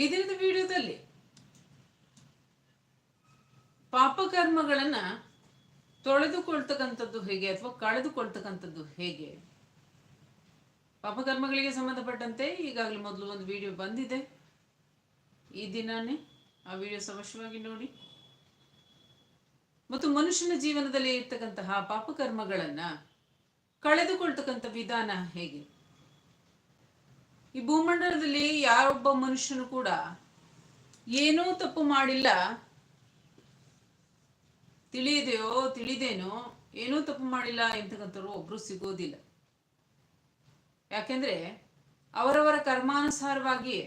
ಈ ದಿನದ ವಿಡಿಯೋದಲ್ಲಿ ಪಾಪಕರ್ಮಗಳನ್ನ ತೊಳೆದುಕೊಳ್ತಕ್ಕಂಥದ್ದು ಹೇಗೆ ಅಥವಾ ಕಳೆದುಕೊಳ್ತಕ್ಕಂಥದ್ದು ಹೇಗೆ? ಪಾಪಕರ್ಮಗಳಿಗೆ ಸಂಬಂಧಪಟ್ಟಂತೆ ಈಗಾಗಲೇ ಮೊದಲು ಒಂದು ವಿಡಿಯೋ ಬಂದಿದೆ. ಈ ದಿನಾನೇ ಆ ವಿಡಿಯೋ ಅವಶ್ಯವಾಗಿ ನೋಡಿ. ಮತ್ತು ಮನುಷ್ಯನ ಜೀವನದಲ್ಲಿ ಇರ್ತಕ್ಕಂತಹ ಪಾಪಕರ್ಮಗಳನ್ನ ಕಳೆದುಕೊಳ್ತಕ್ಕಂಥ ವಿಧಾನ ಹೇಗೆ? ಈ ಭೂಮಂಡಲದಲ್ಲಿ ಯಾರೊಬ್ಬ ಮನುಷ್ಯನು ಕೂಡ ಏನೂ ತಪ್ಪು ಮಾಡಿಲ್ಲ. ತಿಳಿಯದೆಯೋ ತಿಳಿದೇನೋ ಏನೂ ತಪ್ಪು ಮಾಡಿಲ್ಲ ಎಂತಕ್ಕಂಥವ್ರು ಒಬ್ರು ಸಿಗೋದಿಲ್ಲ. ಯಾಕೆಂದ್ರೆ ಅವರವರ ಕರ್ಮಾನುಸಾರವಾಗಿ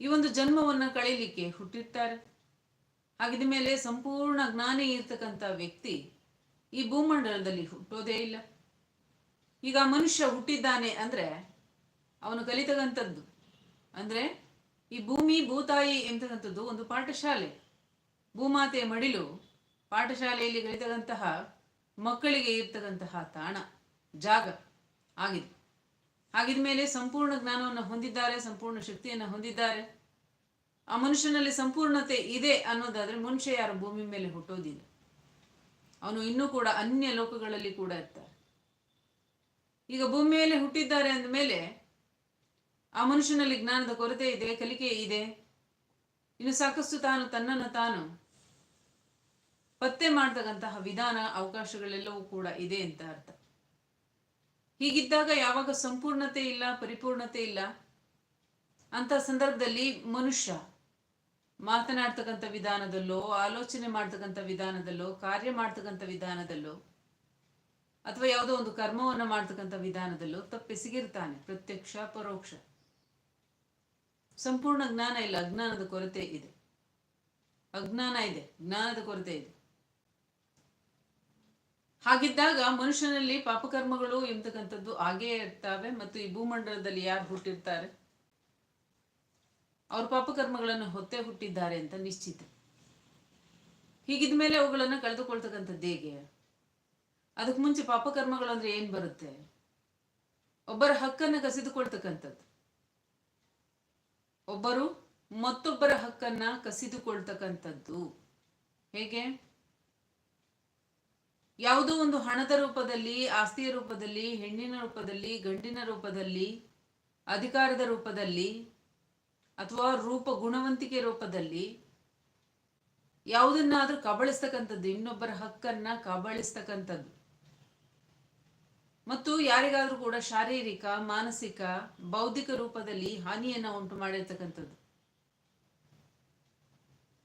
ಈ ಒಂದು ಜನ್ಮವನ್ನು ಕಳೀಲಿಕ್ಕೆ ಹುಟ್ಟಿರ್ತಾರೆ. ಹಾಗಿದ ಮೇಲೆ ಸಂಪೂರ್ಣ ಜ್ಞಾನ ಇರ್ತಕ್ಕಂಥ ವ್ಯಕ್ತಿ ಈ ಭೂಮಂಡಲದಲ್ಲಿ ಹುಟ್ಟೋದೇ ಇಲ್ಲ. ಈಗ ಮನುಷ್ಯ ಹುಟ್ಟಿದ್ದಾನೆ ಅಂದ್ರೆ ಅವನು ಕಲಿತದಂಥದ್ದು ಅಂದರೆ ಈ ಭೂಮಿ, ಭೂತಾಯಿ ಎಂತದಂಥದ್ದು ಒಂದು ಪಾಠಶಾಲೆ. ಭೂಮಾತೆಯ ಮಡಿಲು ಪಾಠಶಾಲೆಯಲ್ಲಿ ಕಲಿತಕ್ಕಂತಹ ಮಕ್ಕಳಿಗೆ ಇರ್ತಕ್ಕಂತಹ ತಾಣ, ಜಾಗ ಆಗಿದೆ. ಆಗಿದ ಮೇಲೆ ಸಂಪೂರ್ಣ ಜ್ಞಾನವನ್ನು ಹೊಂದಿದ್ದಾರೆ, ಸಂಪೂರ್ಣ ಶಕ್ತಿಯನ್ನು ಹೊಂದಿದ್ದಾರೆ. ಆ ಮನುಷ್ಯನಲ್ಲಿ ಸಂಪೂರ್ಣತೆ ಇದೆ ಅನ್ನೋದಾದ್ರೆ ಮನುಷ್ಯ ಯಾರು ಭೂಮಿ ಮೇಲೆ ಹುಟ್ಟೋದಿಲ್ಲ. ಅವನು ಇನ್ನೂ ಕೂಡ ಅನ್ಯ ಲೋಕಗಳಲ್ಲಿ ಕೂಡ ಇರ್ತಾರೆ ಈಗ ಭೂಮಿ ಮೇಲೆ ಹುಟ್ಟಿದ್ದಾರೆ ಅಂದ ಮೇಲೆ ಆ ಮನುಷ್ಯನಲ್ಲಿ ಜ್ಞಾನದ ಕೊರತೆ ಇದೆ, ಕಲಿಕೆ ಇದೆ. ಇನ್ನು ಸಾಕಷ್ಟು ತಾನು ತನ್ನನ್ನು ತಾನು ಪತ್ತೆ ಮಾಡ್ತಕ್ಕಂತಹ ವಿಧಾನ, ಅವಕಾಶಗಳೆಲ್ಲವೂ ಕೂಡ ಇದೆ ಅಂತ ಅರ್ಥ. ಹೀಗಿದ್ದಾಗ ಯಾವಾಗ ಸಂಪೂರ್ಣತೆ ಇಲ್ಲ, ಪರಿಪೂರ್ಣತೆ ಇಲ್ಲ ಅಂತ ಸಂದರ್ಭದಲ್ಲಿ ಮನುಷ್ಯ ಮಾತನಾಡ್ತಕ್ಕಂಥ ವಿಧಾನದಲ್ಲೋ, ಆಲೋಚನೆ ಮಾಡ್ತಕ್ಕಂಥ ವಿಧಾನದಲ್ಲೋ, ಕಾರ್ಯ ಮಾಡ್ತಕ್ಕಂಥ ವಿಧಾನದಲ್ಲೋ, ಅಥವಾ ಯಾವುದೋ ಒಂದು ಕರ್ಮವನ್ನು ಮಾಡ್ತಕ್ಕಂಥ ವಿಧಾನದಲ್ಲೋ ತಪ್ಪೆಸಗಿರ್ತಾನೆ, ಪ್ರತ್ಯಕ್ಷ, ಪರೋಕ್ಷ. ಸಂಪೂರ್ಣ ಜ್ಞಾನ ಇಲ್ಲ, ಅಜ್ಞಾನದ ಕೊರತೆ ಇದೆ. ಅಜ್ಞಾನ ಇದೆ, ಜ್ಞಾನದ ಕೊರತೆ ಇದೆ. ಹಾಗಿದ್ದಾಗ ಮನುಷ್ಯನಲ್ಲಿ ಪಾಪಕರ್ಮಗಳು ಎಂಬತಕ್ಕಂಥದ್ದು ಹಾಗೇ ಇರ್ತವೆ ಮತ್ತು ಈ ಭೂಮಂಡಲದಲ್ಲಿ ಯಾರು ಹುಟ್ಟಿರ್ತಾರೆ? ಅವ್ರ ಪಾಪಕರ್ಮಗಳನ್ನು ಹೊತ್ತೆ ಹುಟ್ಟಿದ್ದಾರೆ ಅಂತ ನಿಶ್ಚಿತ. ಹೀಗಿದ ಮೇಲೆ ಅವುಗಳನ್ನು ಕಳೆದುಕೊಳ್ತಕ್ಕಂಥದ್ದು ಹೇಗೆ? ಅದಕ್ಕೆ ಮುಂಚೆ ಪಾಪಕರ್ಮಗಳು ಅಂದ್ರೆ ಏನ್ ಬರುತ್ತೆ? ಒಬ್ಬರ ಹಕ್ಕನ್ನು ಕಸಿದುಕೊಳ್ತಕ್ಕಂಥದ್ದು. ಒಬ್ಬರು ಮತ್ತೊಬ್ಬರ ಹಕ್ಕನ್ನ ಕಸಿದುಕೊಳ್ತಕ್ಕಂಥದ್ದು. ಹೇಗೆ? ಯಾವುದೋ ಒಂದು ಹಣದ ರೂಪದಲ್ಲಿ, ಆಸ್ತಿಯ ರೂಪದಲ್ಲಿ, ಹೆಣ್ಣಿನ ರೂಪದಲ್ಲಿ, ಗಂಡಿನ ರೂಪದಲ್ಲಿ, ಅಧಿಕಾರದ ರೂಪದಲ್ಲಿ, ಅಥವಾ ರೂಪ ಗುಣವಂತಿಕೆ ರೂಪದಲ್ಲಿ ಯಾವುದನ್ನಾದ್ರೂ ಕಬಳಿಸ್ತಕ್ಕಂಥದ್ದು, ಇನ್ನೊಬ್ಬರ ಹಕ್ಕನ್ನ ಕಬಳಿಸ್ತಕ್ಕಂಥದ್ದು. ಮತ್ತು ಯಾರಿಗಾದ್ರೂ ಕೂಡ ಶಾರೀರಿಕ, ಮಾನಸಿಕ, ಬೌದ್ಧಿಕ ರೂಪದಲ್ಲಿ ಹಾನಿಯನ್ನ ಉಂಟು ಮಾಡಿರ್ತಕ್ಕಂಥದ್ದು.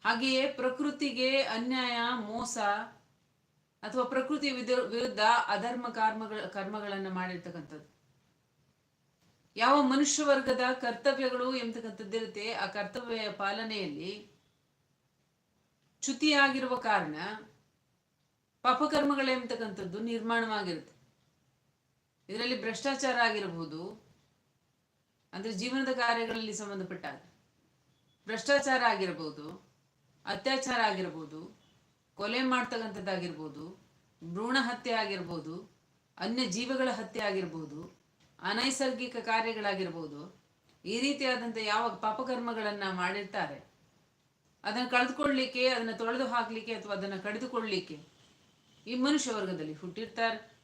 ಹಾಗೆಯೇ ಪ್ರಕೃತಿಗೆ ಅನ್ಯಾಯ, ಮೋಸ ಅಥವಾ ಪ್ರಕೃತಿ ವಿರುದ್ಧ ಅಧರ್ಮ ಕರ್ಮಗಳ, ಕರ್ಮಗಳನ್ನು ಮಾಡಿರ್ತಕ್ಕಂಥದ್ದು. ಯಾವ ಮನುಷ್ಯ ವರ್ಗದ ಕರ್ತವ್ಯಗಳು ಎಂಬತಕ್ಕಂಥದ್ದಿರುತ್ತೆ, ಆ ಕರ್ತವ್ಯ ಪಾಲನೆಯಲ್ಲಿ ಚ್ಯುತಿಯಾಗಿರುವ ಕಾರಣ ಪಾಪಕರ್ಮಗಳೆಂಬತಕ್ಕಂಥದ್ದು ನಿರ್ಮಾಣವಾಗಿರುತ್ತೆ. ಇದರಲ್ಲಿ ಭ್ರಷ್ಟಾಚಾರ ಆಗಿರಬಹುದು. ಅಂದ್ರೆ ಜೀವನದ ಕಾರ್ಯಗಳಲ್ಲಿ ಸಂಬಂಧಪಟ್ಟ ಭ್ರಷ್ಟಾಚಾರ ಆಗಿರಬಹುದು, ಅತ್ಯಾಚಾರ ಆಗಿರಬಹುದು, ಕೊಲೆ ಮಾಡ್ತಕ್ಕಂಥದ್ದಾಗಿರ್ಬೋದು, ಭ್ರೂಣ ಹತ್ಯೆ ಆಗಿರ್ಬೋದು, ಅನ್ಯ ಜೀವಗಳ ಹತ್ಯೆ ಆಗಿರ್ಬೋದು, ಅನೈಸರ್ಗಿಕ ಕಾರ್ಯಗಳಾಗಿರ್ಬೋದು, ಈ ರೀತಿಯಾದಂಥ ಯಾವ ಪಾಪಕರ್ಮಗಳನ್ನು ಮಾಡಿರ್ತಾರೆ, ಅದನ್ನು ಕಳೆದುಕೊಳ್ಳಿಕ್ಕೆ, ಅದನ್ನು ತೊಳೆದು ಹಾಕಲಿಕ್ಕೆ ಅಥವಾ ಅದನ್ನು ಕಡಿದುಕೊಳ್ಳಲಿಕ್ಕೆ ಈ ಮನುಷ್ಯ ವರ್ಗದಲ್ಲಿ ಹುಟ್ಟಿರ್ತಾರೆ.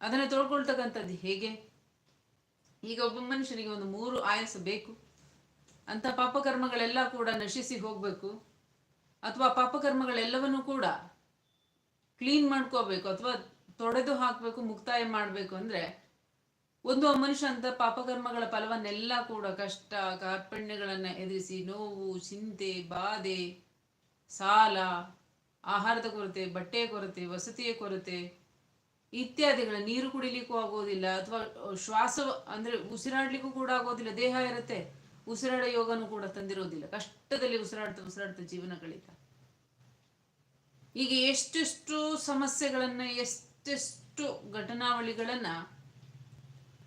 ಅದನ್ನು ತೊಳ್ಕೊಳ್ತಕ್ಕಂಥದ್ದು ಹೇಗೆ? ಈಗ ಒಬ್ಬ ಮನುಷ್ಯನಿಗೆ ಒಂದು ಮೂರು ಆಯಸ್ಸು ಬೇಕು. ಅಂತ ಪಾಪಕರ್ಮಗಳೆಲ್ಲ ಕೂಡ ನಶಿಸಿ ಹೋಗಬೇಕು. ಅಥವಾ ಪಾಪಕರ್ಮಗಳೆಲ್ಲವನ್ನೂ ಕೂಡ ಕ್ಲೀನ್ ಮಾಡ್ಕೋಬೇಕು ಅಥವಾ ತೊಡೆದು ಹಾಕಬೇಕು, ಮುಕ್ತಾಯ ಮಾಡಬೇಕು ಅಂದ್ರೆ ಒಂದು ಆ ಮನುಷ್ಯ ಅಂತ ಪಾಪಕರ್ಮಗಳ ಫಲವನ್ನೆಲ್ಲ ಕೂಡ ಕಷ್ಟ, ಕಾರ್ಪಣ್ಯಗಳನ್ನು ಎದುರಿಸಿ ನೋವು, ಚಿಂತೆ, ಬಾಧೆ, ಸಾಲ, ಆಹಾರದ ಕೊರತೆ, ಬಟ್ಟೆಯ ಕೊರತೆ, ವಸತಿಯ ಕೊರತೆ ಇತ್ಯಾದಿಗಳ ನೀರು ಕುಡಿಲಿಕ್ಕೂ ಆಗೋದಿಲ್ಲ ಅಥವಾ ಶ್ವಾಸ ಅಂದ್ರೆ ಉಸಿರಾಡ್ಲಿಕ್ಕೂ ಕೂಡ ಆಗೋದಿಲ್ಲ, ದೇಹ ಇರುತ್ತೆ. ಉಸಿರಾಡ ಯೋಗನೂ ಕೂಡ ತಂದಿರೋದಿಲ್ಲ. ಕಷ್ಟದಲ್ಲಿ ಉಸಿರಾಡ್ತಾ ಉಸಿರಾಡ್ತಾ ಜೀವನ ಕಳೀತ. ಈಗ ಎಷ್ಟೆಷ್ಟು ಸಮಸ್ಯೆಗಳನ್ನ, ಎಷ್ಟೆಷ್ಟು ಘಟನಾವಳಿಗಳನ್ನ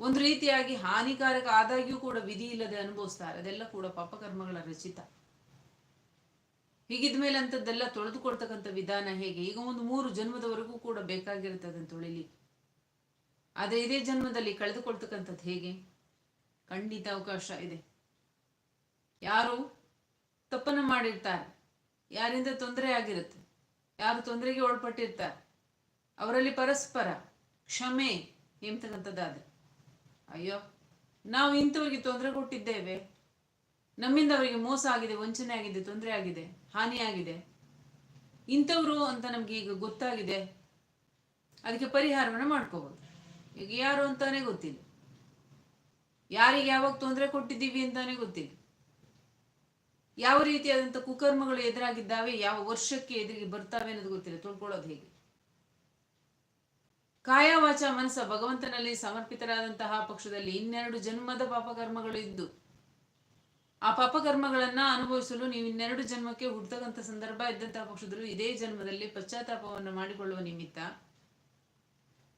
ಒಂದು ರೀತಿಯಾಗಿ ಹಾನಿಕಾರಕ ಆದಾಗ್ಯೂ ಕೂಡ ವಿಧಿ ಇಲ್ಲದೆ ಅನುಭವಿಸ್ತಾರೆ. ಅದೆಲ್ಲ ಕೂಡ ಪಾಪಕರ್ಮಗಳ ರಚಿತ. ಹೀಗಿದ ಅಂಥದ್ದೆಲ್ಲ ತೊಳೆದುಕೊಳ್ತಕ್ಕಂಥ ವಿಧಾನ ಹೇಗೆ? ಈಗ ಒಂದು ಮೂರು ಜನ್ಮದವರೆಗೂ ಕೂಡ ಬೇಕಾಗಿರುತ್ತೆ ಅದನ್ನು ತೊಳಿಲಿಕ್ಕೆ ಆದರೆ ಇದೇ ಜನ್ಮದಲ್ಲಿ ಕಳೆದುಕೊಳ್ತಕ್ಕಂಥದ್ದು ಹೇಗೆ? ಖಂಡಿತ ಅವಕಾಶ ಇದೆ. ಯಾರು ತಪ್ಪನ್ನು ಮಾಡಿರ್ತಾರೆ. ಯಾರಿಂದ ತೊಂದರೆ ಆಗಿರುತ್ತೆ? ಯಾರು ತೊಂದರೆಗೆ ಒಳಪಟ್ಟಿರ್ತಾರೆ? ಅವರಲ್ಲಿ ಪರಸ್ಪರ ಕ್ಷಮೆ ಎಂಬತಕ್ಕಂಥದ್ದಾದ್ರೆ ಅಯ್ಯೋ, ನಾವು ಇಂಥವ್ರಿಗೆ ತೊಂದರೆ ಕೊಟ್ಟಿದ್ದೇವೆ. ನಮ್ಮಿಂದ ಅವರಿಗೆ ಮೋಸ ಆಗಿದೆ, ವಂಚನೆ ಆಗಿದೆ, ತೊಂದರೆ ಆಗಿದೆ ಹಾನಿಯಾಗಿದೆ ಇಂಥವ್ರು ಅಂತ ನಮ್ಗೆ ಈಗ ಗೊತ್ತಾಗಿದೆ. ಅದಕ್ಕೆ ಪರಿಹಾರವನ್ನು ಮಾಡ್ಕೋಬಹುದು ಈಗ ಯಾರು ಅಂತಾನೆ ಗೊತ್ತಿಲ್ಲ. ಯಾರಿಗೆ ಯಾವಾಗ ತೊಂದರೆ ಕೊಟ್ಟಿದ್ದೀವಿ ಅಂತಾನೆ ಗೊತ್ತಿಲ್ಲ. ಯಾವ ರೀತಿಯಾದಂಥ ಕುಕರ್ಮಗಳು ಎದುರಾಗಿದ್ದಾವೆ, ಯಾವ ವರ್ಷಕ್ಕೆ ಎದುರಿಗೆ ಬರ್ತಾವೆ ಅನ್ನೋದು ಗೊತ್ತಿಲ್ಲ. ತೊಳ್ಕೊಳ್ಳೋದು ಹೇಗೆ? ಕಾಯವಾಚ ಮನಸ್ಸ ಭಗವಂತನಲ್ಲಿ ಸಮರ್ಪಿತರಾದಂತಹ ಪಕ್ಷದಲ್ಲಿ ಇನ್ನೆರಡು ಜನ್ಮದ ಪಾಪಕರ್ಮಗಳು ಇದ್ದು ಆ ಪಾಪಕರ್ಮಗಳನ್ನ ಅನುಭವಿಸಲು ನೀವು ಇನ್ನೆರಡು ಜನ್ಮಕ್ಕೆ ಹುಟ್ಟತಕ್ಕಂತ ಸಂದರ್ಭ ಇದ್ದಂತಹ ಪಕ್ಷದಲ್ಲೂ ಇದೇ ಜನ್ಮದಲ್ಲಿ ಪಶ್ಚಾತ್ತಾಪವನ್ನು ಮಾಡಿಕೊಳ್ಳುವ ನಿಮಿತ್ತ.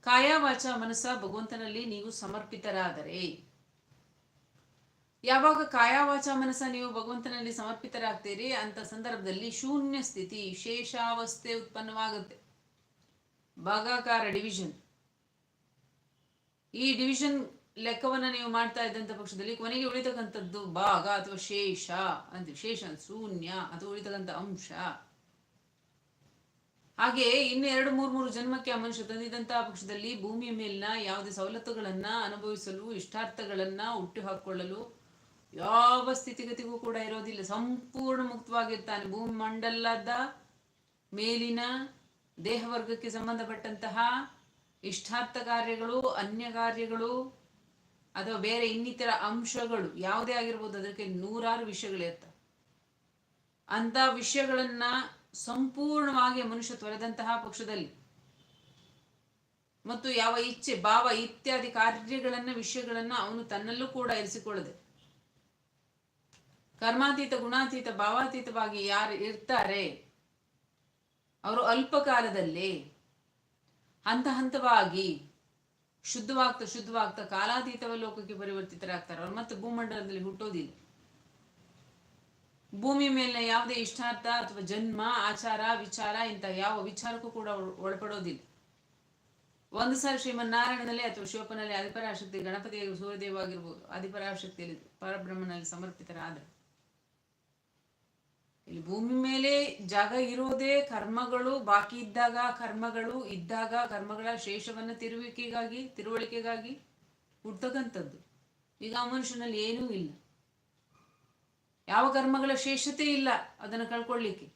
ಕಾಯ ವಾಚ ಮನಸ್ಸ ಭಗವಂತನಲ್ಲಿ ನೀವು ಸಮರ್ಪಿತರಾದರೆ. ಯಾವಾಗ ಕಾಯ ವಾಚ ಮನಸ್ಸ ನೀವು ಭಗವಂತನಲ್ಲಿ ಸಮರ್ಪಿತರಾಗ್ತೀರಿ ಅಂತ ಸಂದರ್ಭದಲ್ಲಿ ಶೂನ್ಯ ಸ್ಥಿತಿ, ಶೇಷಾವಸ್ಥೆ ಉತ್ಪನ್ನವಾಗುತ್ತೆ. ಭಾಗಾಕಾರ ಡಿವಿಷನ್ ಈ ಡಿವಿಷನ್ ಲೆಕ್ಕವನ್ನ ನೀವು ಮಾಡ್ತಾ ಇದ್ದಂಥ ಪಕ್ಷದಲ್ಲಿ ಕೊನೆಗೆ ಉಳಿತಕ್ಕಂಥದ್ದು ಭಾಗ ಅಥವಾ ಶೇಷ ಅಂತ ಶೇಷ ಶೂನ್ಯ ಅಥವಾ ಉಳಿತಕ್ಕಂಥ ಅಂಶ. ಹಾಗೆ ಇನ್ನು ಎರಡು, ಮೂರು ಮೂರು ಜನ್ಮಕ್ಕೆ ಆ ಮನುಷ್ಯ ತಂದಿದಂತಹ ಪಕ್ಷದಲ್ಲಿ ಭೂಮಿಯ ಮೇಲಿನ ಯಾವುದೇ ಸವಲತ್ತುಗಳನ್ನ ಅನುಭವಿಸಲು, ಇಷ್ಟಾರ್ಥಗಳನ್ನ ಹುಟ್ಟು ಹಾಕೊಳ್ಳಲು ಯಾವ ಸ್ಥಿತಿಗತಿಗೂ ಕೂಡ ಇರೋದಿಲ್ಲ. ಸಂಪೂರ್ಣ ಮುಕ್ತವಾಗಿರ್ತಾನೆ. ಭೂಮಿ ಮಂಡಲದ ಮೇಲಿನ ದೇಹವರ್ಗಕ್ಕೆ ಸಂಬಂಧಪಟ್ಟಂತಹ ಇಷ್ಟಾರ್ಥ ಕಾರ್ಯಗಳು, ಅನ್ಯ ಕಾರ್ಯಗಳು ಅಥವಾ ಬೇರೆ ಇನ್ನಿತರ ಅಂಶಗಳು, ಯಾವುದೇ ಆಗಿರ್ಬೋದು, ಅದಕ್ಕೆ ನೂರಾರು ವಿಷಯಗಳಿರ್ತವೆ ಅಂತ ವಿಷಯಗಳನ್ನ ಸಂಪೂರ್ಣವಾಗಿ ಮನುಷ್ಯ ತೊರೆದಂತಹ ಪಕ್ಷದಲ್ಲಿ ಮತ್ತು ಯಾವ ಇಚ್ಛೆ, ಭಾವ ಇತ್ಯಾದಿ ಕಾರ್ಯಗಳನ್ನ, ವಿಷಯಗಳನ್ನ ಅವನು ತನ್ನಲ್ಲೂ ಕೂಡ ಇರಿಸಿಕೊಳ್ಳದೆ. ಕರ್ಮಾತೀತ, ಗುಣಾತೀತ, ಭಾವಾತೀತವಾಗಿ ಯಾರು ಇರ್ತಾರೆ, ಅವರು ಅಲ್ಪ ಕಾಲದಲ್ಲಿ ಹಂತ ಹಂತವಾಗಿ ಶುದ್ಧವಾಗ್ತಾ ಶುದ್ಧವಾಗ್ತಾ ಕಾಲಾತೀತವ ಲೋಕಕ್ಕೆ ಪರಿವರ್ತಿತರಾಗ್ತಾರೆ. ಅವ್ರು ಮತ್ತೆ ಭೂಮಂಡಲದಲ್ಲಿ ಹುಟ್ಟೋದಿಲ್ಲ. ಭೂಮಿ ಮೇಲೆ ಯಾವುದೇ ಇಷ್ಟಾರ್ಥ ಅಥವಾ ಜನ್ಮ, ಆಚಾರ, ವಿಚಾರ ಇಂಥ ಯಾವ ವಿಚಾರಕ್ಕೂ ಕೂಡ ಒಳಪಡೋದಿಲ್ಲ. ಒಂದು ಸಾರಿ ಶ್ರೀಮನ್ನಾರಾಯಣನಲ್ಲಿ ಅಥವಾ ಶಿವಪ್ಪನಲ್ಲಿ ಅಧಿಪರಾಶಕ್ತಿ ಗಣಪತಿ ಸೂರ್ಯದೇವ ಆಗಿರ್ಬೋದು ಅಧಿಪರಾಶಕ್ತಿಯಲ್ಲಿ ಪರಬ್ರಹ್ಮನಲ್ಲಿ ಸಮರ್ಪಿತರಾದ್ರೆ ಇಲ್ಲಿ ಭೂಮಿ ಮೇಲೆ ಜಾಗ ಇರೋದೇ ಕರ್ಮಗಳು, ಬಾಕಿ ಇದ್ದಾಗ ಕರ್ಮಗಳು, ಇದ್ದಾಗ ಕರ್ಮಗಳ ಶೇಷವನ್ನ ತಿರುವಿಕೆಗಾಗಿ, ತಿರುವಳಿಕೆಗಾಗಿ ಹುಡ್ತಕ್ಕಂಥದ್ದು ಈಗ ಆ ಮನುಷ್ಯನಲ್ಲಿ ಏನೂ ಇಲ್ಲ. ಯಾವ ಕರ್ಮಗಳ ಶೇಷತೆ ಇಲ್ಲ ಅದನ್ನು ಕಳ್ಕೊಳ್ಳಿಕ್ಕೆ.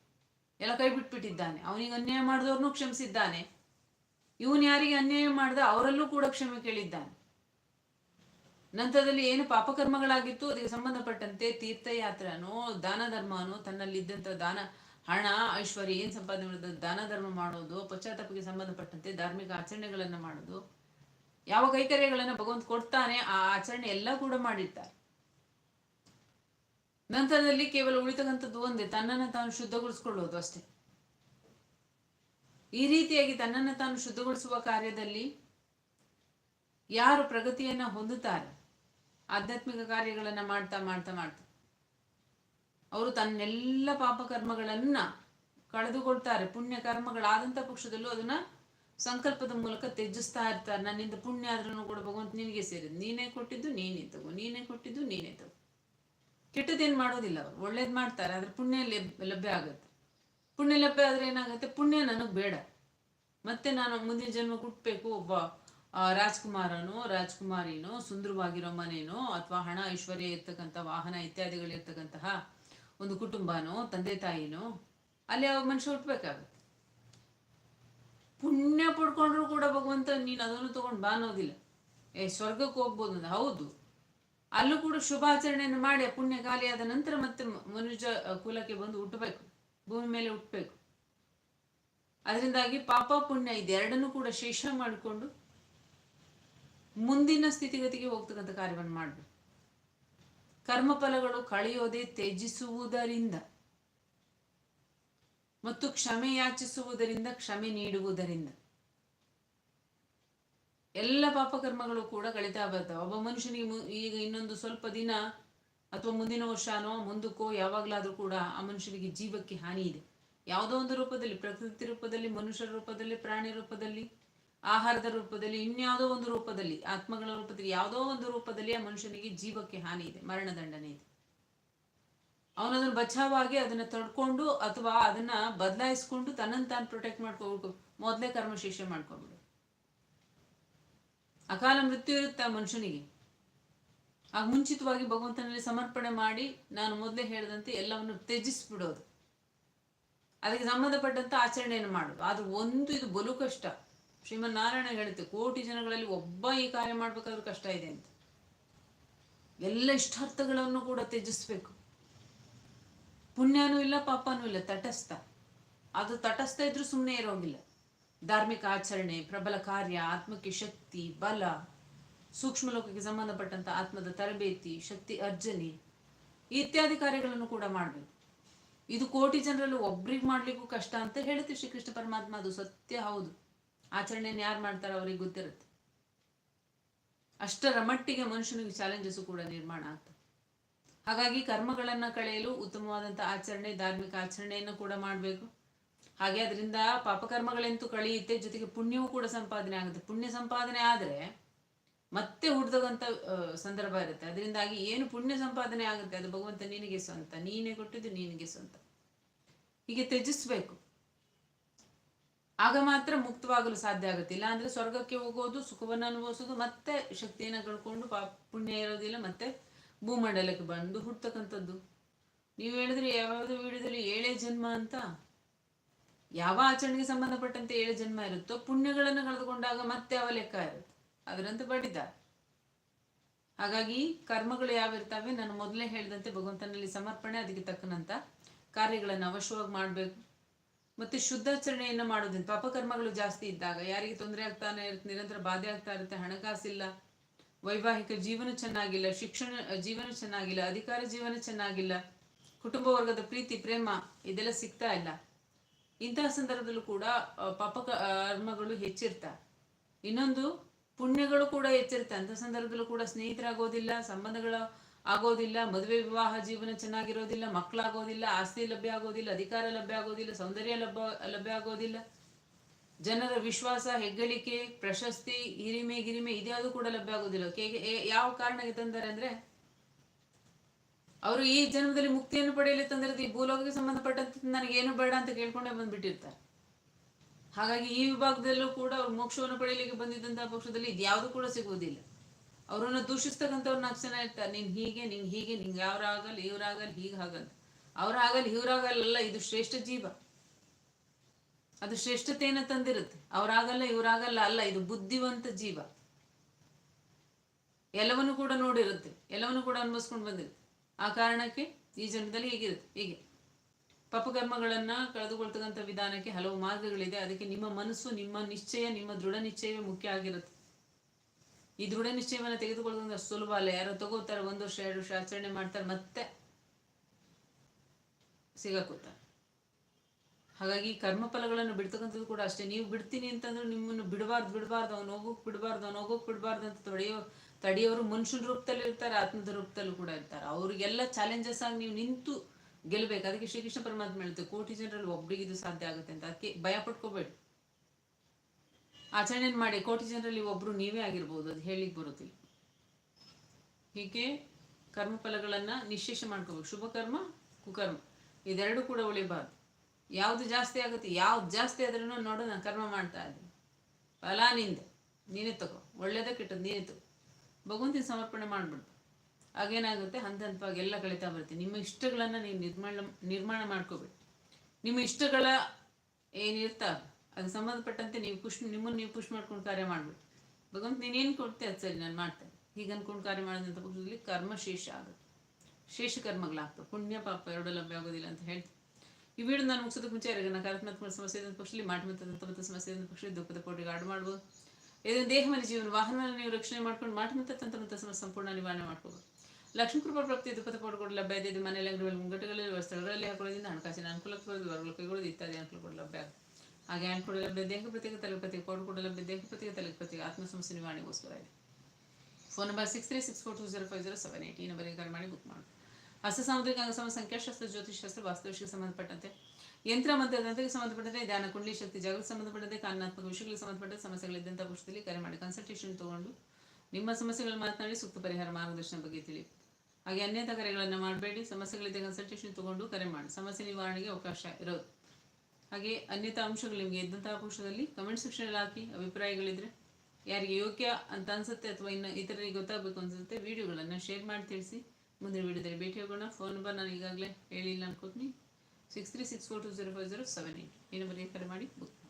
ಎಲ್ಲ ಕೈ ಬಿಟ್ಬಿಟ್ಟಿದ್ದಾನೆ. ಅವನಿಗೆ ಅನ್ಯಾಯ ಮಾಡಿದವ್ರನ್ನೂ ಕ್ಷಮಿಸಿದ್ದಾನೆ. ಇವನು ಯಾರಿಗೆ ಅನ್ಯಾಯ ಮಾಡ್ದ ಅವರಲ್ಲೂ ಕೂಡ ಕ್ಷಮೆ ಕೇಳಿದ್ದಾನೆ. ನಂತರದಲ್ಲಿ ಏನು ಪಾಪಕರ್ಮಗಳಾಗಿತ್ತು, ಅದಕ್ಕೆ ಸಂಬಂಧಪಟ್ಟಂತೆ ತೀರ್ಥಯಾತ್ರನೋ ದಾನ ಧರ್ಮನೋ ತನ್ನಲ್ಲಿದ್ದಂಥ ದಾನ, ಹಣ, ಐಶ್ವರ್ಯ, ಏನು ಸಂಪಾದನೆ ಮಾಡಿದ ದಾನ ಧರ್ಮ ಮಾಡೋದು, ಪಶ್ಚಾತ್ತಾಪಕ್ಕೆ ಸಂಬಂಧಪಟ್ಟಂತೆ ಧಾರ್ಮಿಕ ಆಚರಣೆಗಳನ್ನು ಮಾಡೋದು. ಯಾವ ಕೈಕರ್ಯಗಳನ್ನು ಭಗವಂತ ಕೊಡ್ತಾನೆ, ಆ ಆಚರಣೆ ಎಲ್ಲ ಕೂಡ ಮಾಡಿರ್ತಾರೆ. ನಂತರದಲ್ಲಿ ಕೇವಲ ಉಳಿತಕ್ಕಂಥದ್ದು ಒಂದೇ, ತನ್ನನ್ನು ತಾನು ಶುದ್ಧಗೊಳಿಸ್ಕೊಳ್ಳೋದು ಅಷ್ಟೇ. ಈ ರೀತಿಯಾಗಿ ತನ್ನನ್ನು ತಾನು ಶುದ್ಧಗೊಳಿಸುವ ಕಾರ್ಯದಲ್ಲಿ ಯಾರು ಪ್ರಗತಿಯನ್ನ ಹೊಂದುತ್ತಾರೆ ಆಧ್ಯಾತ್ಮಿಕ ಕಾರ್ಯಗಳನ್ನ ಮಾಡ್ತಾ ಮಾಡ್ತಾ ಮಾಡ್ತಾ. ಅವರು ತನ್ನೆಲ್ಲ ಪಾಪಕರ್ಮಗಳನ್ನ ಕಳೆದುಕೊಳ್ತಾರೆ. ಪುಣ್ಯ ಕರ್ಮಗಳಾದಂಥ ಪಕ್ಷದಲ್ಲೂ ಅದನ್ನ ಸಂಕಲ್ಪದ ಮೂಲಕ ತ್ಯಜಿಸ್ತಾ ಇರ್ತಾರೆ. ನನ್ನಿಂದ ಪುಣ್ಯ ಆದ್ರೂ ಕೂಡ ಭಗವಂತ ನಿನಗೆ ಸೇರಿದ್ದು. ನೀನೇ ಕೊಟ್ಟಿದ್ದು, ನೀನೇ ತಗೋ. ನೀನೇ ಕೊಟ್ಟಿದ್ದು, ನೀನೇ ತಗೋ. ಕೆಟ್ಟದೇನು ಮಾಡೋದಿಲ್ಲ ಅವರು. ಒಳ್ಳೇದು ಮಾಡ್ತಾರೆ, ಆದ್ರೆ ಪುಣ್ಯ ಲಭ್ಯ ಆಗುತ್ತೆ. ಪುಣ್ಯ ಲಭ್ಯ ಆದ್ರೆ ಏನಾಗುತ್ತೆ? ಪುಣ್ಯ ನನಗೆ ಬೇಡ. ಮತ್ತೆ ನಾನು ಮುಂದಿನ ಜನ್ಮ ಹುಟ್ಟಬೇಕು ಒಬ್ಬ ರಾಜ್ಕುಮಾರನೋ, ರಾಜ್ಕುಮಾರಿನೋ, ಸುಂದರವಾಗಿರೋ ಮನೇನೋ ಅಥವಾ ಹಣ ಐಶ್ವರ್ಯ ಇರ್ತಕ್ಕಂಥ ವಾಹನ ಇತ್ಯಾದಿಗಳಿರ್ತಕ್ಕಂತಹ ಒಂದು ಕುಟುಂಬನೋ, ತಂದೆ ತಾಯಿನೋ, ಅಲ್ಲಿ ಅವಾಗ ಮನುಷ್ಯ ಹುಟ್ಟಬೇಕಾಗುತ್ತೆ. ಪುಣ್ಯ ಪಡ್ಕೊಂಡ್ರು ಕೂಡ ಭಗವಂತ, ನೀನು ಅದನ್ನು ತಗೊಂಡು ಬಾ ಅನ್ನೋದಿಲ್ಲ. ಏ, ಸ್ವರ್ಗಕ್ಕೆ ಹೋಗ್ಬೋದು ಹೌದು. ಅಲ್ಲೂ ಕೂಡ ಶುಭಾಚರಣೆಯನ್ನು ಮಾಡಿ ಪುಣ್ಯ ಖಾಲಿಯಾದ ನಂತರ ಮತ್ತೆ ಮನುಷ್ಯ ಕುಲಕ್ಕೆ ಬಂದು ಹುಟ್ಟಬೇಕು. ಭೂಮಿ ಮೇಲೆ ಹುಟ್ಟಬೇಕು. ಅದರಿಂದಾಗಿ ಪಾಪ ಪುಣ್ಯ ಇದೆರಡನ್ನೂ ಕೂಡ ಶೇಷ ಮಾಡಿಕೊಂಡು ಮುಂದಿನ ಸ್ಥಿತಿಗತಿಗೆ ಹೋಗ್ತಕ್ಕಂಥ ಕಾರ್ಯವನ್ನು ಮಾಡಬೇಕು. ಕರ್ಮಫಲಗಳು ಕಳೆಯೋದೇ ತ್ಯಜಿಸುವುದರಿಂದ ಮತ್ತು ಕ್ಷಮೆ ಯಾಚಿಸುವುದರಿಂದ ಕ್ಷಮೆ ನೀಡುವುದರಿಂದ. ಎಲ್ಲ ಪಾಪಕರ್ಮಗಳು ಕೂಡ ಕಳೀತಾ ಬರ್ತಾವೆ. ಒಬ್ಬ ಮನುಷ್ಯನಿಗೆ ಈಗ ಇನ್ನೊಂದು ಸ್ವಲ್ಪ ದಿನ ಅಥವಾ ಮುಂದಿನ ವರ್ಷನೋ ಮುಂದಕ್ಕೋ ಯಾವಾಗಲಾದರೂ ಕೂಡ ಆ ಮನುಷ್ಯನಿಗೆ ಜೀವಕ್ಕೆ ಹಾನಿ ಇದೆ. ಯಾವುದೋ ಒಂದು ರೂಪದಲ್ಲಿ, ಪ್ರಕೃತಿ ರೂಪದಲ್ಲಿ, ಮನುಷ್ಯರ ರೂಪದಲ್ಲಿ, ಪ್ರಾಣಿ ರೂಪದಲ್ಲಿ ಆಹಾರದ ರೂಪದಲ್ಲಿ, ಇನ್ಯಾವುದೋ ಒಂದು ರೂಪದಲ್ಲಿ, ಆತ್ಮಗಳ ರೂಪದಲ್ಲಿ, ಯಾವುದೋ ಒಂದು ರೂಪದಲ್ಲಿ ಆ ಮನುಷ್ಯನಿಗೆ ಜೀವಕ್ಕೆ ಹಾನಿ ಇದೆ, ಮರಣದಂಡನೆ ಇದೆ. ಅವನದನ್ನ ಬಚಾವಾಗಿ ಅದನ್ನ ತಡ್ಕೊಂಡು ಅಥವಾ ಅದನ್ನ ಬದಲಾಯಿಸ್ಕೊಂಡು ತನ್ನನ್ನು ತಾನು ಪ್ರೊಟೆಕ್ಟ್ ಮಾಡ್ಕೋಬೇಕು ಮೊದಲೇ ಕರ್ಮಶೇಷ ಮಾಡ್ಕೊಬಿಡು ಅಕಾಲ ಮೃತ್ಯು ಇರುತ್ತೆ ಆ ಮನುಷ್ಯನಿಗೆ. ಆಗ ಮುಂಚಿತವಾಗಿ ಭಗವಂತನಲ್ಲಿ ಸಮರ್ಪಣೆ ಮಾಡಿ ನಾನು ಮೊದಲೇ ಹೇಳಿದಂತೆ ಎಲ್ಲವನ್ನು ತ್ಯಜಿಸ್ಬಿಡೋದು. ಅದಕ್ಕೆ ಸಂಬಂಧಪಟ್ಟಂತ ಆಚರಣೆಯನ್ನು ಮಾಡೋದು. ಆದ್ರೆ ಒಂದು ಇದು ಬಲು ಕಷ್ಟ. ಶ್ರೀಮನ್ ನಾರಾಯಣ ಹೇಳುತ್ತೆ ಕೋಟಿ ಜನಗಳಲ್ಲಿ ಒಬ್ಬ ಈ ಕಾರ್ಯ ಮಾಡ್ಬೇಕಾದ್ರೂ ಕಷ್ಟ ಇದೆ ಅಂತ. ಎಲ್ಲ ಇಷ್ಟಾರ್ಥಗಳನ್ನು ಕೂಡ ತ್ಯಜಿಸ್ಬೇಕು. ಪುಣ್ಯನೂ ಇಲ್ಲ, ಪಾಪನೂ ಇಲ್ಲ, ತಟಸ್ಥ. ಅದು ತಟಸ್ಥ ಇದ್ರೂ ಸುಮ್ಮನೆ ಇರೋಂಗಿಲ್ಲ. ಧಾರ್ಮಿಕ ಆಚರಣೆ, ಪ್ರಬಲ ಕಾರ್ಯ, ಆತ್ಮಕ್ಕೆ ಶಕ್ತಿ, ಬಲ, ಸೂಕ್ಷ್ಮ ಲೋಕಕ್ಕೆ ಸಂಬಂಧಪಟ್ಟಂತ ಆತ್ಮದ ತರಬೇತಿ, ಶಕ್ತಿ ಅರ್ಜನೆ, ಇತ್ಯಾದಿ ಕಾರ್ಯಗಳನ್ನು ಕೂಡ ಮಾಡಬೇಕು. ಇದು ಕೋಟಿ ಜನರಲ್ಲಿ ಒಬ್ರಿಗೆ ಮಾಡ್ಲಿಕ್ಕೂ ಕಷ್ಟ ಅಂತ ಹೇಳುತ್ತೆ ಶ್ರೀಕೃಷ್ಣ ಪರಮಾತ್ಮ, ಅದು ಸತ್ಯ, ಹೌದು. ಆಚರಣೆಯನ್ನು ಯಾರು ಮಾಡ್ತಾರೋ ಅವ್ರಿಗೆ ಗೊತ್ತಿರುತ್ತೆ. ಅಷ್ಟರ ಮಟ್ಟಿಗೆ ಮನುಷ್ಯನಿಗೆ ಚಾಲೆಂಜಸ್ ಕೂಡ ನಿರ್ಮಾಣ ಆಗ್ತದೆ. ಹಾಗಾಗಿ ಕರ್ಮಗಳನ್ನು ಕಳೆಯಲು ಉತ್ತಮವಾದಂಥ ಆಚರಣೆ, ಧಾರ್ಮಿಕ ಆಚರಣೆಯನ್ನು ಕೂಡ ಮಾಡಬೇಕು. ಹಾಗೆ ಅದರಿಂದ ಪಾಪಕರ್ಮಗಳೆಂತೂ ಕಳೆಯುತ್ತೆ, ಜೊತೆಗೆ ಪುಣ್ಯವೂ ಕೂಡ ಸಂಪಾದನೆ ಆಗುತ್ತೆ. ಪುಣ್ಯ ಸಂಪಾದನೆ ಆದರೆ ಮತ್ತೆ ಹುಡ್ದಗಂತ ಸಂದರ್ಭ ಇರುತ್ತೆ. ಅದರಿಂದಾಗಿ ಏನು ಪುಣ್ಯ ಸಂಪಾದನೆ ಆಗುತ್ತೆ, ಅದು ಭಗವಂತ ನಿನಗೆ ಸ್ವಂತ. ನೀನೇ ಕೊಟ್ಟಿದ್ದು ನಿನಗೆ ಸ್ವಂತ. ಹೀಗೆ ತ್ಯಜಿಸ್ಬೇಕು. ಆಗ ಮಾತ್ರ ಮುಕ್ತವಾಗಲು ಸಾಧ್ಯ ಆಗುತ್ತೆ. ಇಲ್ಲ ಅಂದ್ರೆ ಸ್ವರ್ಗಕ್ಕೆ ಹೋಗೋದು, ಸುಖವನ್ನು ಅನುಭವಿಸೋದು, ಮತ್ತೆ ಶಕ್ತಿಯನ್ನು ಕಳ್ಕೊಂಡು ಪಾ ಪುಣ್ಯ ಇರೋದಿಲ್ಲ, ಮತ್ತೆ ಭೂಮಂಡಲಕ್ಕೆ ಬಂದು ಹುಟ್ಟತಕ್ಕಂಥದ್ದು ನೀವು ಹೇಳಿದ್ರೆ ಯಾವ್ಯಾವುದೋ ವಿಡಿಯೋದಲ್ಲಿ ಏಳೇ ಜನ್ಮ ಅಂತ. ಯಾವ ಆಚರಣೆಗೆ ಸಂಬಂಧಪಟ್ಟಂತೆ ಏಳು ಜನ್ಮ ಇರುತ್ತೋ, ಪುಣ್ಯಗಳನ್ನು ಕಳೆದುಕೊಂಡಾಗ ಮತ್ತೆ ಅವ ಲೆಕ್ಕ ಇರುತ್ತೆ? ಅದರಂತೆ ಬಡಿದ ಹಾಗಾಗಿ ಕರ್ಮಗಳು ಯಾವಿರ್ತಾವೆ? ನಾನು ಮೊದಲೇ ಹೇಳಿದಂತೆ ಭಗವಂತನಲ್ಲಿ ಸಮರ್ಪಣೆ, ಅದಕ್ಕೆ ತಕ್ಕನಂತ ಕಾರ್ಯಗಳನ್ನು ಅವಶ್ಯವಾಗಿ ಮಾಡಬೇಕು. ಮತ್ತೆ ಶುದ್ಧಾಚರಣೆಯನ್ನ ಮಾಡೋದ್ರಿಂದ ಪಾಪಕರ್ಮಗಳು ಜಾಸ್ತಿ ಇದ್ದಾಗ ಯಾರಿಗೆ ತೊಂದರೆ ಆಗ್ತಾನೆ ಇರುತ್ತೆ ನಿರಂತರ ಬಾಧೆ ಆಗ್ತಾ ಇರುತ್ತೆ, ಹಣಕಾಸಿಲ್ಲ, ವೈವಾಹಿಕ ಜೀವನ ಚೆನ್ನಾಗಿಲ್ಲ, ಶಿಕ್ಷಣ, ಜೀವನ ಚೆನ್ನಾಗಿಲ್ಲ, ಅಧಿಕಾರ ಜೀವನ ಚೆನ್ನಾಗಿಲ್ಲ, ಕುಟುಂಬ ವರ್ಗದ ಪ್ರೀತಿ, ಪ್ರೇಮ, ಇದೆಲ್ಲ ಸಿಗ್ತಾ ಇಲ್ಲ. ಇಂತಹ ಸಂದರ್ಭದಲ್ಲೂ ಕೂಡ ಪಾಪ ಕರ್ಮಗಳು ಹೆಚ್ಚಿರ್ತ. ಇನ್ನೊಂದು, ಪುಣ್ಯಗಳು ಕೂಡ ಹೆಚ್ಚಿರುತ್ತೆ ಅಂತ ಸಂದರ್ಭದಲ್ಲೂ ಕೂಡ ಸ್ನೇಹಿತರಾಗೋದಿಲ್ಲ, ಸಂಬಂಧಗಳ ಆಗೋದಿಲ್ಲ, ಮದುವೆ ವಿವಾಹ ಜೀವನ ಚೆನ್ನಾಗಿರೋದಿಲ್ಲ, ಮಕ್ಕಳಾಗೋದಿಲ್ಲ, ಆಸ್ತಿ ಲಭ್ಯ ಆಗೋದಿಲ್ಲ, ಅಧಿಕಾರ ಲಭ್ಯ ಆಗೋದಿಲ್ಲ, ಸೌಂದರ್ಯ ಲಭ್ಯ ಲಭ್ಯ ಆಗೋದಿಲ್ಲ. ಜನರ ವಿಶ್ವಾಸ, ಹೆಗ್ಗಳಿಕೆ, ಪ್ರಶಸ್ತಿ, ಹಿರಿಮೆ, ಗಿರಿಮೆ ಇದ್ಯಾವುದು ಕೂಡ ಲಭ್ಯ ಆಗೋದಿಲ್ಲ. ಯಾವ ಕಾರಣಕ್ಕೆ ತಂದರೆ ಅಂದ್ರೆ, ಅವರು ಈ ಜನ್ಮದಲ್ಲಿ ಮುಕ್ತಿಯನ್ನು ಪಡೆಯಲಿ ತಂದಿರೋದು ಈ ಭೂಲೋಕಕ್ಕೆ ಸಂಬಂಧಪಟ್ಟಂತ ನನಗೇನು ಬೇಡ ಅಂತ ಕೇಳ್ಕೊಂಡೇ ಬಂದ್ಬಿಟ್ಟಿರ್ತಾರೆ. ಹಾಗಾಗಿ ಈ ವಿಭಾಗದಲ್ಲೂ ಕೂಡ ಅವ್ರು ಮೋಕ್ಷವನ್ನು ಪಡೆಯಲಿಕ್ಕೆ ಬಂದಿದ್ದಂತಹ ಪಕ್ಷದಲ್ಲಿ ಇದ್ಯಾವುದು ಕೂಡ ಸಿಗುವುದಿಲ್ಲ. ಅವರನ್ನು ದೂಷಿಸ್ತಕ್ಕಂಥವ್ರು ನಾಲ್ಕು ಜನ ಇರ್ತಾರೆ. ನೀನ್ ಹೀಗೆ ನಿಂಗೆ ಹೀಗೆ, ನಿಂಗೆ ಯಾವ್ರಾಗಲ್ಲ ಇವ್ರಾಗಲ್ಲ ಹೀಗೆ ಹಾಗಲ್ಲ ಅವ್ರಾಗಲ್ಲ ಇವ್ರಾಗಲ್ಲ ಇದು ಶ್ರೇಷ್ಠ ಜೀವ. ಅದು ಶ್ರೇಷ್ಠತೆಯನ್ನು ತಂದಿರುತ್ತೆ. ಅವ್ರಾಗಲ್ಲ, ಇವ್ರಾಗಲ್ಲ ಅಲ್ಲ, ಇದು ಬುದ್ಧಿವಂತ ಜೀವ. ಎಲ್ಲವನ್ನು ಕೂಡ ನೋಡಿರುತ್ತೆ. ಎಲ್ಲವನ್ನು ಕೂಡ ಅನುಭವಿಸ್ಕೊಂಡು ಬಂದಿರುತ್ತೆ. ಆ ಕಾರಣಕ್ಕೆ ಈ ಜನ್ಮದಲ್ಲಿ ಹೀಗಿರುತ್ತೆ. ಹೀಗೆ. ಪಾಪಕರ್ಮಗಳನ್ನ ಕಳೆದುಕೊಳ್ತಕ್ಕಂಥ ವಿಧಾನಕ್ಕೆ ಹಲವು ಮಾರ್ಗಗಳಿದೆ. ಅದಕ್ಕೆ ನಿಮ್ಮ ಮನಸ್ಸು, ನಿಮ್ಮ ನಿಶ್ಚಯ, ನಿಮ್ಮ ದೃಢ ನಿಶ್ಚಯವೇ ಮುಖ್ಯ ಆಗಿರುತ್ತೆ. ಈ ದೃಢ ನಿಶ್ಚಯವನ್ನು ತೆಗೆದುಕೊಳ್ಳೋದು ಅಷ್ಟು ಸುಲಭ ಅಲ್ಲ. ಯಾರೋ ತಗೋತಾರೆ, ಒಂದು ವರ್ಷ, ಎರಡು ವರ್ಷ ಆಚರಣೆ ಮಾಡ್ತಾರೆ, ಮತ್ತೆ ಸಿಗಾಕೋತಾರೆ ಹಾಗಾಗಿ ಕರ್ಮಫಲಗಳನ್ನು ಬಿಡ್ತಕ್ಕಂಥದ್ದು ಕೂಡ ಅಷ್ಟೇ. ನೀವು ಬಿಡ್ತೀನಿ ಅಂತಂದ್ರೆ ನಿಮ್ಮನ್ನು ಬಿಡಬಾರ್ದು ಬಿಡಬಾರ್ದು, ಅವ್ನು ಹೋಗೋಕ್ ಬಿಡಬಾರ್ದು, ಅವ್ನು ಹೋಗೋಕ್ ಬಿಡಬಾರ್ದು ಅಂತ ತಡೆಯೋ, ತಡೆಯೋರು ಮನುಷ್ಯನ ರೂಪದಲ್ಲಿ ಇರ್ತಾರೆ, ಆತ್ಮದ ರೂಪದಲ್ಲೂ ಕೂಡ ಇರ್ತಾರೆ. ಅವರಿಗೆಲ್ಲ ಚಾಲೆಂಜಸ್ ಆಗಿ ನೀವು ನಿಂತು ಗೆಲ್ಬೇಕು. ಅದಕ್ಕೆ ಶ್ರೀಕೃಷ್ಣ ಪರಮಾತ್ಮ ಹೇಳ್ತಾರೆ, ಕೋಟಿ ಜನರಲ್ಲಿ ಒಬ್ಬರಿಗೆ ಇದು ಸಾಧ್ಯ ಆಗುತ್ತೆ ಅಂತ. ಅದಕ್ಕೆ ಭಯ ಪಟ್ಕೋಬೇಡಿ. ಆಚರಣೆ ಮಾಡಿ ಕೋಟಿ ಜನರಲ್ಲಿ ಒಬ್ಬರು ನೀವೇ ಆಗಿರ್ಬೋದು, ಅದು ಹೇಳಿಕ್ ಬರುತ್ತಿಲ್ಲ. ಹೀಗೆ ಕರ್ಮಫಲಗಳನ್ನ ನಿಶ್ಚೇಷ ಮಾಡ್ಕೋಬೇಕು. ಶುಭ ಕರ್ಮ ಕುಕರ್ಮ. ಇದೆರಡು ಕೂಡ ಉಳಿಬಾರ್ದು. ಯಾವುದು ಜಾಸ್ತಿ ಆಗುತ್ತೆ, ಯಾವ್ದು ಜಾಸ್ತಿ ಆದ್ರೂ ನೋಡು, ನಾನು ಕರ್ಮ ಮಾಡ್ತಾ ಇದ್ದೀನಿ. ಫಲ ನಿಂದೆ. ನೀನೇ ತಗೋ. ಒಳ್ಳೇದ ಕೆಟ್ಟದ್ದು ನೀನೇ ತಗೋ. ಭಗವಂತನ ಸಮರ್ಪಣೆ ಮಾಡ್ಬಿಡ್ತು ಹಾಗೇನಾಗುತ್ತೆ ಹಂತ ಹಂತವಾಗಿ ಎಲ್ಲ ಕಳೀತಾ ಬರ್ತೀನಿ ನಿಮ್ಮ ಇಷ್ಟಗಳನ್ನು ನೀವು ನಿರ್ಮಾಣ ನಿರ್ಮಾಣ ಮಾಡ್ಕೋಬೇಕು. ನಿಮ್ಮ ಇಷ್ಟಗಳ ಏನಿರ್ತಾವೆ? ಅದಕ್ಕೆ ಸಂಬಂಧಪಟ್ಟಂತೆ ನೀವು ಪುಷ್, ನಿಮ್ಮನ್ನು ನೀವು ಪುಷ್ ಮಾಡ್ಕೊಂಡು ಕಾರ್ಯ ಮಾಡ್ಬಿಟ್ಟು ಭಗವಂತ ನೀನೇನು ಕೊಡ್ತೀಯ ಅದು ಸರಿ, ನಾನು ಮಾಡ್ತೇನೆ. ಹೀಗೆ ಅನ್ಕೊಂಡು ಕಾರ್ಯ ಮಾಡಿದಂಥ ಪಕ್ಷದಲ್ಲಿ ಕರ್ಮ ಶೇಷ ಆಗುತ್ತೆ. ಶೇಷ ಕರ್ಮಗಳಾಗ್ತವೆ ಪುಣ್ಯ ಪಾಪ ಎರಡು ಲಭ್ಯ ಆಗೋದಿಲ್ಲ ಅಂತ ಹೇಳ್ತೀನಿ. ಈ ವೀಡಿಯೋ ನಾನು ಮುಗಿಸೋದಕ್ಕೆ ಮುಂಚೆ ನಕಾರಾತ್ಮಕ ಸಮಸ್ಯೆ ಇದ್ದ ಪಕ್ಷದಲ್ಲಿ ಮಾಟ ಸಮಸ್ಯೆ ಇದ್ದ ಪಕ್ಷದಲ್ಲಿ ದುಃಖದ ಕೋಟಿಗೆ ಆಡು ಮಾಡ್ಬೋದು ಇದನ್ನು ದೇಹ ಮನೆ ಜೀವನ ವಾಹನವನ್ನು ನೀವು ರಕ್ಷಣೆ ಮಾಡ್ಕೊಂಡು ಮಾಟ ಮತ್ತು ತಂತ್ರಬದ್ಧ ಸಮಸ್ಯೆ ಸಂಪೂರ್ಣ ನಿವಾರಣೆ ಮಾಡ್ಕೋಬೋದು. ಲಕ್ಷ್ಮೀ ಕೃಪಾ ಪ್ರಾಪ್ತಿ, ದುಃಖದ ಕೋಟೆಗಳು ಲಭ್ಯ ಇದೆ. ಮನೆಯಲ್ಲಿ ಅಂಗಡಿಗಳಲ್ಲಿ ಸ್ಥಳಗಳಲ್ಲಿ ಹಾಕೊಳ್ಳೋದ್ರಿಂದ ಹಣಕಾಸಿನ ಅನುಕೂಲಕ್ಕೆ ಹೊರಗಳು ಕೈಗೊಳ್ಳೋದು ಇತ್ಯಾದಿ ಅನುಕೂಲಗಳು ಲಭ್ಯ ಆಗುತ್ತೆ. ಹಾಗೆ ಕೂಡ ಲಭ್ಯ ದೇಹ ಪ್ರತ್ಯೇಕ ತಲೆ ಪ್ರತಿ ಪೌಡರ್ ಕೂಡ ಲಭ್ಯ ತಲೆ ಪ್ರತಿ ಆತ್ಮ ಸಮಸ್ಯೆ ನಿವಾರಣೆಗೋಸ್ಕರ ಇದೆ phone number six three six four two zero five zero seven eight ಈ ನಂಬರಿಗೆ ಕರೆ ಮಾಡಿ ಬುಕ್ ಮಾಡಿ ಹಸ್ತ ಸಾಮುದ್ರಿಕ ಅಂಗಸಮ ಸಂಖ್ಯಾಶಾಸ್ತ್ರ ಜ್ಯೋತಿಷಾಸ್ತ್ರ ವಾಸ್ತುವಿಷಯಕ್ಕೆ ಸಂಬಂಧಪಟ್ಟಂತೆ. ಯಂತ್ರ ಮತ್ತು ತಂತ್ರಕ್ಕೆ ಸಂಬಂಧಪಟ್ಟಂತೆ, ಧ್ಯಾನ, ಕುಂಡಲಿ ಶಕ್ತಿ ಜಾಗೃತಿ ಸಂಬಂಧಪಟ್ಟಂತೆ, ಕಾನೂನಾತ್ಮಕ ವಿಷಯಗಳಿಗೆ ಸಂಬಂಧಪಟ್ಟ ಸಮಸ್ಯೆಗಳಿದ್ದಂಥ ಪಕ್ಷದಲ್ಲಿ ಕರೆ ಮಾಡಿ. ಕನ್ಸಲ್ಟೇಷನ್ ತಗೊಂಡು ನಿಮ್ಮ ಸಮಸ್ಯೆಗಳನ್ನು ಮಾತನಾಡಿ ಸೂಕ್ತ ಪರಿಹಾರ ಮಾರ್ಗದರ್ಶನ ಬಗ್ಗೆ ತಿಳಿ ಹಾಗೆ ಅನ್ಯತಾ ಕರೆಗಳನ್ನು ಮಾಡಬೇಡಿ. ಸಮಸ್ಯೆಗಳಿದ್ದ ಕನ್ಸಲ್ಟೇಷನ್ ತಗೊಂಡು ಕರೆ ಮಾಡಿ. ಸಮಸ್ಯೆ ನಿವಾರಣೆಗೆ ಅವಕಾಶ ಇರೋದು. ಹಾಗೆ ಅನ್ಯತಾ ಅಂಶಗಳು ನಿಮಗೆ ಇದ್ದಂತಹ ಪುಸ್ತಕದಲ್ಲಿ ಕಮೆಂಟ್ ಸೆಕ್ಷನಲ್ಲಿ ಹಾಕಿ ಅಭಿಪ್ರಾಯಗಳಿದ್ರೆ, ಯಾರಿಗೆ ಯೋಗ್ಯ ಅಂತ ಅನ್ಸುತ್ತೆ ಅಥವಾ ಇನ್ನು ಇತರರಿಗೆ ಗೊತ್ತಾಗಬೇಕು ಅನ್ಸುತ್ತೆ, ವಿಡಿಯೋಗಳನ್ನು ಶೇರ್ ಮಾಡಿ ತಿಳಿಸಿ. ಮುಂದಿನ ವಿಡಿಯೋದಲ್ಲಿ ಭೇಟಿ ಹೋಗೋಣ ಫೋನ್ ನಂಬರ್ ನಾನು ಈಗಾಗಲೇ ಹೇಳಿಲ್ಲ ಅನ್ಕೋತೀನಿ. Six three six four two zero five zero seven eight ಈ ನಂಬರ್ಗೆ ಕರೆ ಮಾಡಿ ಬುಕ್